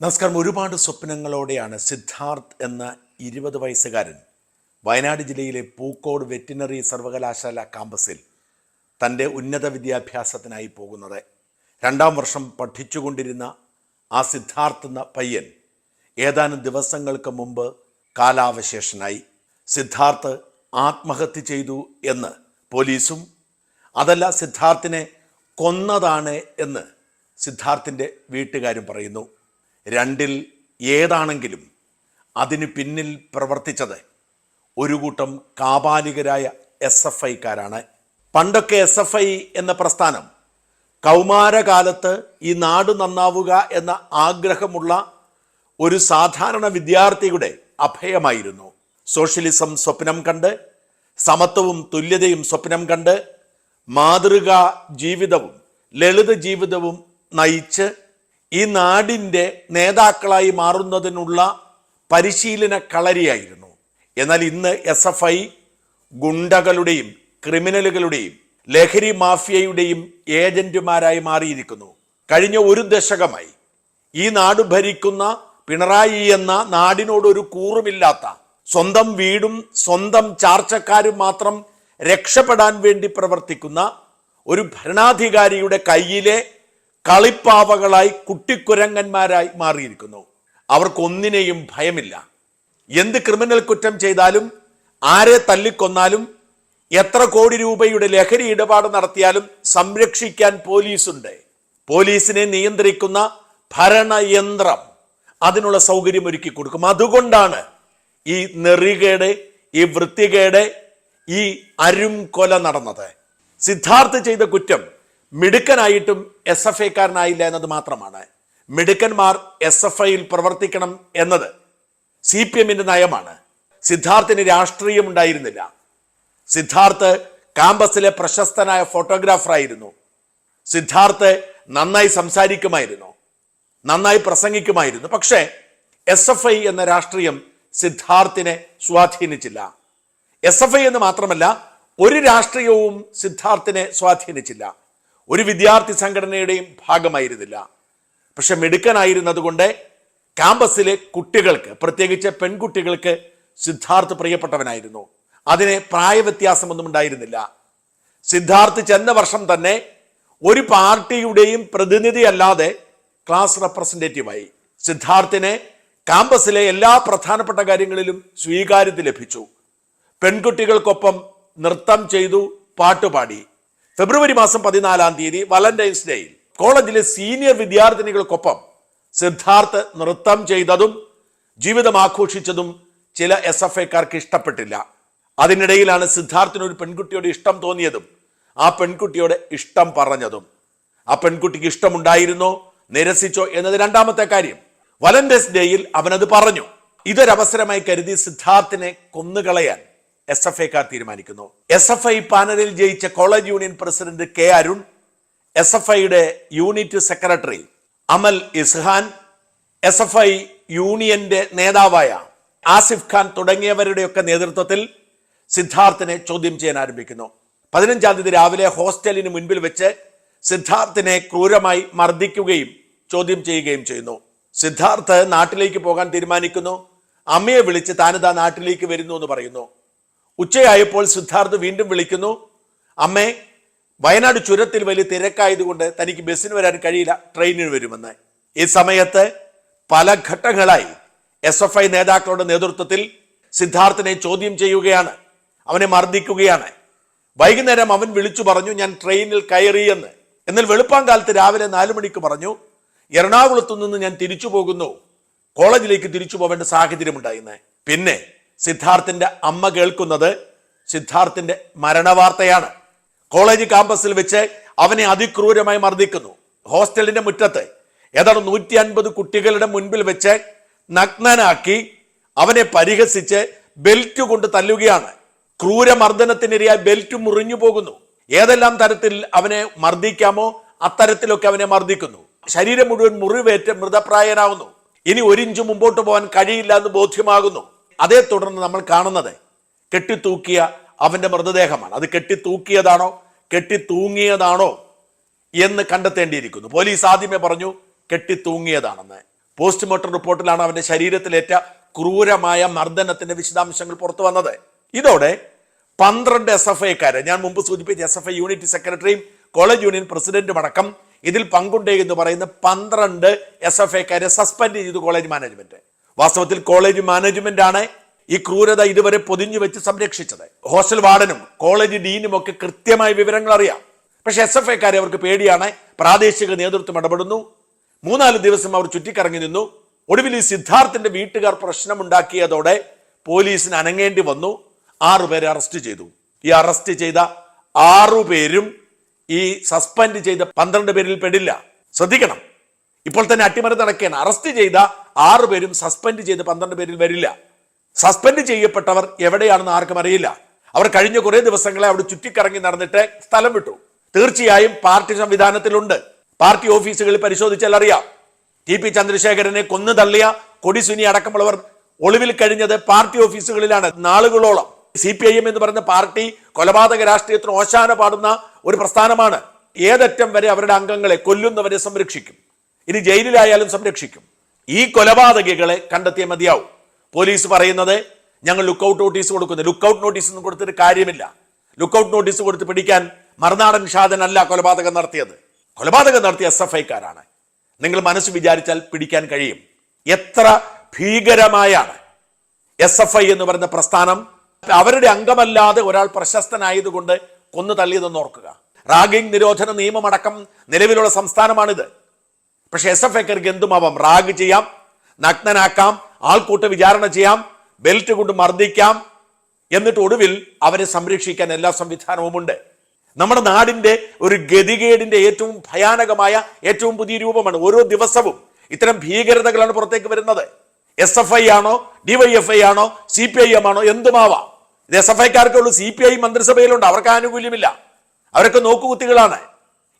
നമസ്കാരം. ഒരുപാട് സ്വപ്നങ്ങളോടെയാണ് സിദ്ധാർത്ഥ് എന്ന ഇരുപത് വയസ്സുകാരൻ വയനാട് ജില്ലയിലെ പൂക്കോട് വെറ്റിനറി സർവകലാശാല ക്യാമ്പസിൽ തന്റെ ഉന്നത വിദ്യാഭ്യാസത്തിനായി പോകുന്നത്. രണ്ടാം വർഷം പഠിച്ചുകൊണ്ടിരുന്ന ആ സിദ്ധാർത്ഥ് എന്ന പയ്യൻ ഏതാനും ദിവസങ്ങൾക്ക് മുമ്പ് കാലാവശേഷനായി. സിദ്ധാർത്ഥ് ആത്മഹത്യ ചെയ്തു എന്ന് പോലീസും അതല്ല സിദ്ധാർത്ഥിനെ കൊന്നതാണ് എന്ന് സിദ്ധാർത്ഥിന്റെ വീട്ടുകാരും പറയുന്നു. രണ്ടിൽ ഏതാണെങ്കിലും അതിന് പിന്നിൽ പ്രവർത്തിച്ചത് ഒരു കൂട്ടം കാപാലികരായ എസ് എഫ് ഐക്കാരാണ് പണ്ടൊക്കെ എസ് എഫ് ഐ എന്ന പ്രസ്ഥാനം കൗമാരകാലത്ത് ഈ നാട് നന്നാവുക എന്ന ആഗ്രഹമുള്ള ഒരു സാധാരണ വിദ്യാർത്ഥിയുടെ അഭയമായിരുന്നു. സോഷ്യലിസം സ്വപ്നം കണ്ട് സമത്വവും തുല്യതയും സ്വപ്നം കണ്ട് മാതൃകാ ജീവിതവും ലളിത ജീവിതവും നയിച്ച് ഈ നാടിന്റെ നേതാക്കളായി മാറുന്നതിനുള്ള പരിശീലന കളരിയായിരുന്നു. എന്നാൽ ഇന്ന് എസ് എഫ് ഐ ഗുണ്ടകളുടെയും ക്രിമിനലുകളുടെയും ലഹരി മാഫിയയുടെയും ഏജന്റുമാരായി മാറിയിരിക്കുന്നു. കഴിഞ്ഞ ഒരു ദശകമായി ഈ നാട് ഭരിക്കുന്ന പിണറായി എന്ന നാടിനോട് ഒരു കൂറുമില്ലാത്ത സ്വന്തം വീടും സ്വന്തം ചാർച്ചക്കാരും മാത്രം രക്ഷപ്പെടാൻ വേണ്ടി പ്രവർത്തിക്കുന്ന ഒരു ഭരണാധികാരിയുടെ കയ്യിലെ കളിപ്പാവകളായി കുട്ടിക്കുരങ്ങന്മാരായി മാറിയിരിക്കുന്നു. അവർക്കൊന്നിനെയും ഭയമില്ല. എന്ത് ക്രിമിനൽ കുറ്റം ചെയ്താലും ആരെ തല്ലിക്കൊന്നാലും എത്ര കോടി രൂപയുടെ ലഹരി ഇടപാട് നടത്തിയാലും സംരക്ഷിക്കാൻ പോലീസുണ്ട്. പോലീസിനെ നിയന്ത്രിക്കുന്ന ഭരണയന്ത്രം അതിനുള്ള സൗകര്യം ഒരുക്കി കൊടുക്കും. അതുകൊണ്ടാണ് ഈ നെറികേട് ഈ വൃത്തികേട് ഈ അരും കൊല നടന്നത്. സിദ്ധാർത്ഥ് ചെയ്ത കുറ്റം മിടുക്കനായിട്ടും എസ് എഫ് ഐക്കാരനായില്ല എന്നത് മാത്രമാണ്. മിടുക്കന്മാർ എസ് എഫ് ഐയിൽ പ്രവർത്തിക്കണം എന്നത് സി പി എമ്മിന്റെ നയമാണ്. സിദ്ധാർത്ഥിന് രാഷ്ട്രീയം ഉണ്ടായിരുന്നില്ല. സിദ്ധാർത്ഥ് കാമ്പസിലെ പ്രശസ്തനായ ഫോട്ടോഗ്രാഫറായിരുന്നു. സിദ്ധാർത്ഥ് നന്നായി സംസാരിക്കുമായിരുന്നു. നന്നായി പ്രസംഗിക്കുമായിരുന്നു. പക്ഷേ എസ് എഫ് ഐ എന്ന രാഷ്ട്രീയം സിദ്ധാർത്ഥിനെ സ്വാധീനിച്ചില്ല. എസ് എഫ് ഐ എന്ന് മാത്രമല്ല ഒരു രാഷ്ട്രീയവും സിദ്ധാർത്ഥിനെ സ്വാധീനിച്ചില്ല. ഒരു വിദ്യാർത്ഥി സംഘടനയുടെയും ഭാഗമായിരുന്നില്ല. പക്ഷെ മിടുക്കനായിരുന്നതുകൊണ്ട് ക്യാമ്പസിലെ കുട്ടികൾക്ക് പ്രത്യേകിച്ച് പെൺകുട്ടികൾക്ക് സിദ്ധാർത്ഥ് പ്രിയപ്പെട്ടവനായിരുന്നു. അതിന് പ്രായവ്യത്യാസമൊന്നും ഉണ്ടായിരുന്നില്ല. സിദ്ധാർത്ഥ് ചെന്ന വർഷം തന്നെ ഒരു പാർട്ടിയുടെയും പ്രതിനിധി അല്ലാതെ ക്ലാസ് റെപ്രസെന്റേറ്റീവായി സിദ്ധാർത്ഥിനെ ക്യാമ്പസിലെ എല്ലാ പ്രധാനപ്പെട്ട കാര്യങ്ങളിലും സ്വീകാര്യത ലഭിച്ചു. പെൺകുട്ടികൾക്കൊപ്പം നൃത്തം ചെയ്തു പാട്ടുപാടി. ഫെബ്രുവരി മാസം പതിനാലാം തീയതി വാലന്റൈൻസ് ഡേയിൽ കോളേജിലെ സീനിയർ വിദ്യാർത്ഥിനികൾക്കൊപ്പം സിദ്ധാർത്ഥ് നൃത്തം ചെയ്തതും ജീവിതം ആഘോഷിച്ചതും ചില എസ് എഫ് ഐക്കാർക്ക് ഇഷ്ടപ്പെട്ടില്ല. അതിനിടയിലാണ് സിദ്ധാർത്ഥിന് ഒരു പെൺകുട്ടിയോട് ഇഷ്ടം തോന്നിയതും ആ പെൺകുട്ടിയോട് ഇഷ്ടം പറഞ്ഞതും. ആ പെൺകുട്ടിക്ക് ഇഷ്ടമുണ്ടായിരുന്നോ നിരസിച്ചോ എന്നത് രണ്ടാമത്തെ കാര്യം. വലന്റൈൻസ് ഡേയിൽ അവനത് പറഞ്ഞു. ഇതൊരവസരമായി കരുതി സിദ്ധാർത്ഥിനെ കൊന്നുകളയാൻ എസ് എഫ് ഐക്കാർ തീരുമാനിക്കുന്നു. എസ് എഫ് ഐ പാനലിൽ ജയിച്ച college union president K Arun S F ഐയുടെ unit secretary Amal Ishan S F I യൂണിയന്റെ നേതാവായ ആസിഫ് ഖാൻ തുടങ്ങിയവരുടെയൊക്കെ നേതൃത്വത്തിൽ സിദ്ധാർത്ഥിനെ ചോദ്യം ചെയ്യാൻ ആരംഭിക്കുന്നു. പതിനഞ്ചാം തീയതി രാവിലെ ഹോസ്റ്റലിന് മുൻപിൽ വെച്ച് സിദ്ധാർത്ഥിനെ ക്രൂരമായി മർദ്ദിക്കുകയും ചോദ്യം ചെയ്യുകയും ചെയ്യുന്നു. സിദ്ധാർത്ഥ് നാട്ടിലേക്ക് പോകാൻ തീരുമാനിക്കുന്നു. അമ്മയെ വിളിച്ച് താനിതാ നാട്ടിലേക്ക് വരുന്നു എന്ന് പറയുന്നു. ഉച്ചയായപ്പോൾ സിദ്ധാർത്ഥ് വീണ്ടും വിളിക്കുന്നു അമ്മേ വയനാട് ചുരത്തിൽ വലിയ തിരക്കായതുകൊണ്ട് തനിക്ക് ബസ്സിന് വരാൻ കഴിയില്ല ട്രെയിനിന് വരുമെന്ന്. ഈ സമയത്ത് പല ഘട്ടങ്ങളായി എസ് എഫ് ഐ നേതാക്കളുടെ നേതൃത്വത്തിൽ സിദ്ധാർത്ഥിനെ ചോദ്യം ചെയ്യുകയാണ് അവനെ മർദ്ദിക്കുകയാണ്. വൈകുന്നേരം അവൻ വിളിച്ചു പറഞ്ഞു ഞാൻ ട്രെയിനിൽ കയറിയെന്ന് എന്നാൽ വെളുപ്പാങ്കാലത്ത് രാവിലെ നാലു മണിക്ക് പറഞ്ഞു എറണാകുളത്തു നിന്ന് ഞാൻ തിരിച്ചു പോകുന്നു കോളേജിലേക്ക് തിരിച്ചു പോവേണ്ട സാഹചര്യമുണ്ടായിരുന്നേ പിന്നെ സിദ്ധാർത്ഥിന്റെ അമ്മ കേൾക്കുന്നത് സിദ്ധാർത്ഥിന്റെ മരണവാർത്തയാണ്. കോളേജ് ക്യാമ്പസിൽ വെച്ച് അവനെ അതിക്രൂരമായി മർദ്ദിക്കുന്നു. ഹോസ്റ്റലിന്റെ മുറ്റത്ത് ഏതാണ്ട് നൂറ്റി അൻപത് കുട്ടികളുടെ മുൻപിൽ വെച്ച് നഗ്നനാക്കി അവനെ പരിഹസിച്ച് ബെൽറ്റ് കൊണ്ട് തല്ലുകയാണ്. ക്രൂരമർദ്ദനത്തിനിരയായി ബെൽറ്റ് മുറിഞ്ഞു പോകുന്നു. ഏതെല്ലാം തരത്തിൽ അവനെ മർദ്ദിക്കാമോ അത്തരത്തിലൊക്കെ അവനെ മർദ്ദിക്കുന്നു. ശരീരം മുഴുവൻ മുറിവേറ്റ് മൃതപ്രായനാവുന്നു. ഇനി ഒരിഞ്ച് മുമ്പോട്ട് പോകാൻ കഴിയില്ല എന്ന് ബോധ്യമാകുന്നു. അതേ തുടർന്ന് നമ്മൾ കാണുന്നത് കെട്ടിത്തൂക്കിയ അവന്റെ മൃതദേഹമാണ്. അത് കെട്ടിത്തൂക്കിയതാണോ? കെട്ടിത്തൂങ്ങിയതാണോ? എന്ന് കണ്ടെത്തേണ്ടിയിരിക്കുന്നു. പോലീസ് ആദ്യമേ പറഞ്ഞു കെട്ടിത്തൂങ്ങിയതാണെന്ന്. പോസ്റ്റ്മോർട്ടം റിപ്പോർട്ടിലാണ് അവന്റെ ശരീരത്തിലേറ്റ ക്രൂരമായ മർദ്ദനത്തിന്റെ വിശദാംശങ്ങൾ പുറത്തു വന്നത്. ഇതോടെ പന്ത്രണ്ട് എസ് എഫ് ഐക്കാരെ ഞാൻ മുമ്പ് സൂചിപ്പിച്ച എസ് എഫ് ഐ യൂണിറ്റ് സെക്രട്ടറിയും കോളേജ് യൂണിയൻ പ്രസിഡന്റും അടക്കം ഇതിൽ പങ്കുണ്ടേ എന്ന് പറയുന്ന പന്ത്രണ്ട് എസ് എഫ് ഐക്കാരെ സസ്പെൻഡ് ചെയ്തു കോളേജ് മാനേജ്മെന്റ്. വാസ്തവത്തിൽ കോളേജ് മാനേജ്മെന്റ് ആണ് ഈ ക്രൂരത ഇതുവരെ പൊതിഞ്ഞു വെച്ച് സംരക്ഷിച്ചത്. ഹോസ്റ്റൽ വാർഡനും കോളേജ് ഡീനും ഒക്കെ കൃത്യമായ വിവരങ്ങൾ അറിയാം. പക്ഷെ എസ് എഫ് ഐക്കാരെ അവർക്ക് പേടിയാണ്. പ്രാദേശിക നേതൃത്വം ഇടപെടുന്നു. മൂന്നാൽ ദിവസം അവർ ചുറ്റിക്കറങ്ങി നിന്നു. ഒടുവിൽ ഈ സിദ്ധാർത്ഥിന്റെ വീട്ടുകാർ പ്രശ്നമുണ്ടാക്കിയതോടെ പോലീസിന് അനങ്ങേണ്ടി വന്നു. ആറുപേരെ അറസ്റ്റ് ചെയ്തു. ഈ അറസ്റ്റ് ചെയ്ത ആറുപേരും ഈ സസ്പെൻഡ് ചെയ്ത പന്ത്രണ്ട് പേരിൽ പെടില്ല. ശ്രദ്ധിക്കണം. ഇപ്പോൾ തന്നെ അട്ടിമറി നടക്കുകയാണ്. അറസ്റ്റ് ചെയ്ത ആറുപേരും സസ്പെൻഡ് ചെയ്ത് പന്ത്രണ്ട് പേരിൽ വരില്ല. സസ്പെൻഡ് ചെയ്യപ്പെട്ടവർ എവിടെയാണെന്ന് ആർക്കും അറിയില്ല. അവർ കഴിഞ്ഞ കുറേ ദിവസങ്ങളെ അവിടെ ചുറ്റിക്കറങ്ങി നടന്നിട്ട് സ്ഥലം വിട്ടു. തീർച്ചയായും പാർട്ടി സംവിധാനത്തിലുണ്ട്. പാർട്ടി ഓഫീസുകളിൽ പരിശോധിച്ചാൽ അറിയാം. ടി പി ചന്ദ്രശേഖരനെ കൊന്നു തള്ളിയ കൊടിസുനി അടക്കമുള്ളവർ ഒളിവിൽ കഴിഞ്ഞത് പാർട്ടി ഓഫീസുകളിലാണ് നാളുകളോളം. സി പി ഐ എം എന്ന് പറയുന്ന പാർട്ടി കൊലപാതക രാഷ്ട്രീയത്തിന് ഓശാന പാടുന്ന ഒരു പ്രസ്ഥാനമാണ്. ഏതറ്റം വരെ അവരുടെ അംഗങ്ങളെ കൊല്ലുന്നവരെ സംരക്ഷിക്കും. ഇനി ജയിലിലായാലും സംരക്ഷിക്കും. ഈ കൊലപാതകികളെ കണ്ടെത്തിയേ മതിയാവും. പോലീസ് പറയുന്നത് ഞങ്ങൾ ലുക്കൌട്ട് നോട്ടീസ് കൊടുക്കുന്നു. ലുക്കൌട്ട് നോട്ടീസ് ഒന്നും കൊടുത്തിട്ട് കാര്യമില്ല. ലുക്കൌട്ട് നോട്ടീസ് കൊടുത്ത് പിടിക്കാൻ മറുനാടൻ ഷാദനല്ല കൊലപാതകം നടത്തിയത്. കൊലപാതകം നടത്തിയ എസ് എഫ് ഐക്കാരാണ്. നിങ്ങൾ മനസ്സ് വിചാരിച്ചാൽ പിടിക്കാൻ കഴിയും. എത്ര ഭീകരമായാണ് എസ് എഫ് ഐ എന്ന് പറയുന്ന പ്രസ്ഥാനം. അവരുടെ അംഗമല്ലാതെ ഒരാൾ പ്രശസ്തനായതുകൊണ്ട് കൊന്നു തള്ളിയതെന്ന് ഓർക്കുക. റാഗിംഗ് നിരോധന നിയമമടക്കം നിലവിലുള്ള സംസ്ഥാനമാണിത്. പക്ഷെ എസ് എഫ് ഐക്കാർക്ക് എന്തുമാവാം? റാഗ് ചെയ്യാം നഗ്നനാക്കാം ആൾക്കൂട്ട വിചാരണ ചെയ്യാം ബെൽറ്റ് കൊണ്ട് മർദ്ദിക്കാം എന്നിട്ട് ഒടുവിൽ അവരെ സംരക്ഷിക്കാൻ എല്ലാ സംവിധാനവുമുണ്ട് നമ്മുടെ നാടിന്റെ ഒരു ഗതികേടിന്റെ ഏറ്റവും ഭയാനകമായ ഏറ്റവും പുതിയ രൂപമാണ് ഓരോ ദിവസവും ഇത്തരം ഭീകരതകളാണ് പുറത്തേക്ക് വരുന്നത്. എസ് എഫ് ഐ ആണോ ഡിവൈഎഫ് ഐ ആണോ സി പി ഐ എം ആണോ എന്തുമാവാം? ഇത് എസ് എഫ് ഐക്കാർക്കുള്ളൂ സി പി ഐ മന്ത്രിസഭയിലുണ്ട് അവർക്ക് ആനുകൂല്യമില്ല. അവരൊക്കെ നോക്കുകുത്തികളാണ്.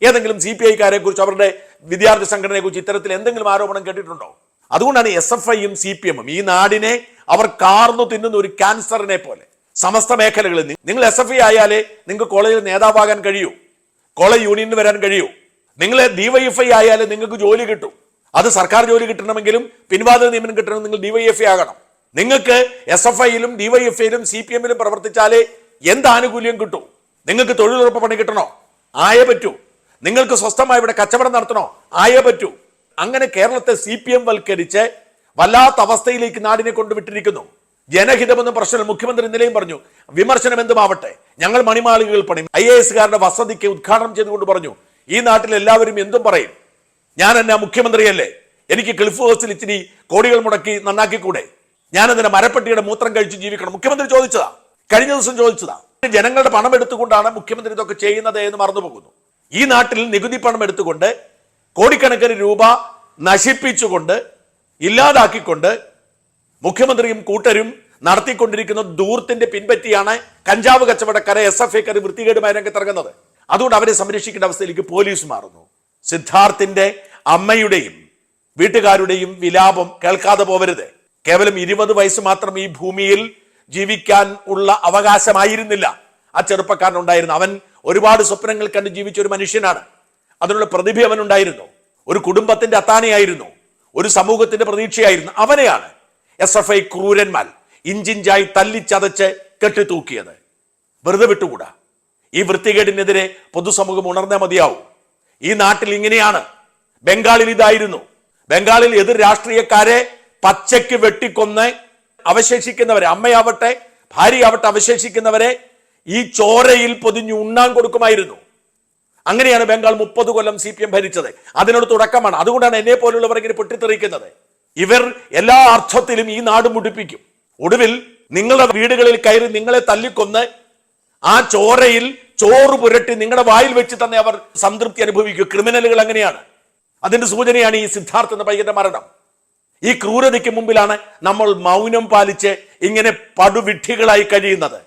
ഏതെങ്കിലും സി പി ഐക്കാരെ കുറിച്ച് അവരുടെ വിദ്യാർത്ഥി സംഘടനയെ കുറിച്ച് ഇത്തരത്തിൽ എന്തെങ്കിലും ആരോപണം കേട്ടിട്ടുണ്ടോ? അതുകൊണ്ടാണ് എസ് എഫ് ഐയും സി പി എമ്മും ഈ നാടിനെ അവർ കാർന്നു തിന്നുന്ന ഒരു ക്യാൻസറിനെ പോലെ. സമസ്ത മേഖലകളിൽ നിങ്ങൾ എസ് എഫ് ഐ ആയാലേ നിങ്ങൾക്ക് കോളേജിൽ നേതാവാകാൻ കഴിയൂ. കോളേജ് യൂണിയനിൽ വരാൻ കഴിയൂ. നിങ്ങൾ ഡിവൈഎഫ്ഐ ആയാലേ നിങ്ങൾക്ക് ജോലി കിട്ടും. അത് സർക്കാർ ജോലി കിട്ടണമെങ്കിലും പിൻവാതിൽ നിയമനം കിട്ടണം നിങ്ങൾ ഡിവൈഎഫ്ഐ ആകണം. നിങ്ങൾക്ക് എസ് എഫ് ഐയിലും ഡിവൈഎഫ്ഐയിലും സി പി എമ്മിലും പ്രവർത്തിച്ചാലേ എന്ത് ആനുകൂല്യം കിട്ടൂ? നിങ്ങൾക്ക് തൊഴിലുറപ്പ് പണി കിട്ടണോ? ആയേ പറ്റൂ. നിങ്ങൾക്ക് സ്വസ്ഥമായി ഇവിടെ കച്ചവടം നടത്തണോ? ആയേ പറ്റൂ. അങ്ങനെ കേരളത്തെ സി പി എം വൽക്കരിച്ച് വല്ലാത്ത അവസ്ഥയിലേക്ക് നാടിനെ കൊണ്ടുവിട്ടിരിക്കുന്നു. ജനഹിതമെന്ന പ്രശ്നം മുഖ്യമന്ത്രി ഇന്നലെയും പറഞ്ഞു വിമർശനം എന്തുമാവട്ടെ? ഞങ്ങൾ മണിമാളികകൾ പണി ഐ എ എസുകാരുടെ വസതിക്ക് ഉദ്ഘാടനം ചെയ്തുകൊണ്ട് പറഞ്ഞു ഈ നാട്ടിൽ എല്ലാവരും എന്തും പറയും. ഞാൻ എന്നെ മുഖ്യമന്ത്രിയല്ലേ? എനിക്ക് ക്ലിഫ് ഹൗസിൽ ഇച്ചിരി കോടികൾ മുടക്കി നന്നാക്കിക്കൂടെ? എന്നെ മരപ്പെട്ടിയുടെ മൂത്രം കഴിച്ച് ജീവിക്കണം? മുഖ്യമന്ത്രി ചോദിച്ചതാ. കഴിഞ്ഞ ദിവസം ചോദിച്ചതാ. ജനങ്ങളുടെ പണം എടുത്തുകൊണ്ടാണ് മുഖ്യമന്ത്രി ഇതൊക്കെ ചെയ്യുന്നത് എന്ന് മറന്നുപോകുന്നു. ഈ നാട്ടിൽ നികുതി പണം എടുത്തുകൊണ്ട് കോടിക്കണക്കിന് രൂപ നശിപ്പിച്ചുകൊണ്ട് ഇല്ലാതാക്കിക്കൊണ്ട് മുഖ്യമന്ത്രിയും കൂട്ടരും നടത്തിക്കൊണ്ടിരിക്കുന്ന ദൂർത്തിന്റെ പിൻപറ്റിയാണ് കഞ്ചാവ് കച്ചവടക്കാരെ എസ് എഫ് ഐക്കാർ വൃത്തികേടുമായി രംഗത്തിറങ്ങുന്നത്. അതുകൊണ്ട് അവരെ സംരക്ഷിക്കേണ്ട അവസ്ഥയിലേക്ക് പോലീസ് മാറുന്നു. സിദ്ധാർത്ഥിന്റെ അമ്മയുടെയും വീട്ടുകാരുടെയും വിലാപം കേൾക്കാതെ പോവരുത്. കേവലം ഇരുപത് വയസ്സ് മാത്രം ഈ ഭൂമിയിൽ ജീവിക്കാൻ ഉള്ള അവകാശമായിരുന്നില്ല. ആ ചെറുപ്പക്കാരനുണ്ടായിരുന്നു അവൻ ഒരുപാട് സ്വപ്നങ്ങൾ കണ്ട് ജീവിച്ച ഒരു മനുഷ്യനാണ്. അതിനുള്ള പ്രതിഭ അവനുണ്ടായിരുന്നു. ഒരു കുടുംബത്തിന്റെ അത്താണിയായിരുന്നു. ഒരു സമൂഹത്തിന്റെ പ്രതീക്ഷയായിരുന്നു. അവനെയാണ് എസ് എഫ് ഐ ക്രൂരന്മാർ ഇഞ്ചിഞ്ചായി തല്ലിച്ചതച്ച് കെട്ടിത്തൂക്കിയത്. വെറുതെ വിട്ടുകൂടാ? ഈ വൃത്തികേടിനെതിരെ പൊതുസമൂഹം ഉണർന്നേ മതിയാവും. ഈ നാട്ടിൽ ഇങ്ങനെയാണ്. ബംഗാളിൽ ഇതായിരുന്നു. ബംഗാളിൽ എതിർ രാഷ്ട്രീയക്കാരെ പച്ചയ്ക്ക് വെട്ടിക്കൊന്ന് അവശേഷിക്കുന്നവരെ അമ്മയാവട്ടെ ഭാര്യയാവട്ടെ അവശേഷിക്കുന്നവരെ ഈ ചോരയിൽ പൊതിഞ്ഞ് ഉണ്ണാൻ കൊടുക്കുമായിരുന്നു. അങ്ങനെയാണ് ബംഗാൾ മുപ്പത് കൊല്ലം സി പി എം ഭരിച്ചത്. അതിനോട് തുടക്കമാണ്. അതുകൊണ്ടാണ് എന്നെ പോലുള്ളവർ ഇങ്ങനെ പൊട്ടിത്തെറിക്കുന്നത്. ഇവർ എല്ലാ അർത്ഥത്തിലും ഈ നാട് മുടിപ്പിക്കും. ഒടുവിൽ നിങ്ങളുടെ വീടുകളിൽ കയറി നിങ്ങളെ തല്ലിക്കൊന്ന് ആ ചോരയിൽ ചോറ് പുരട്ടി നിങ്ങളുടെ വായിൽ വെച്ച് തന്നെ അവർ സംതൃപ്തി അനുഭവിക്കും. ക്രിമിനലുകൾ അങ്ങനെയാണ്. അതിന്റെ സൂചനയാണ് ഈ സിദ്ധാർത്ഥ എന്ന പയ്യന്റെ മരണം. ഈ ക്രൂരതയ്ക്ക് മുമ്പിലാണ് നമ്മൾ മൗനം പാലിച്ച് ഇങ്ങനെ പടുവിഡ്ഢികളായി കഴിയുന്നത്.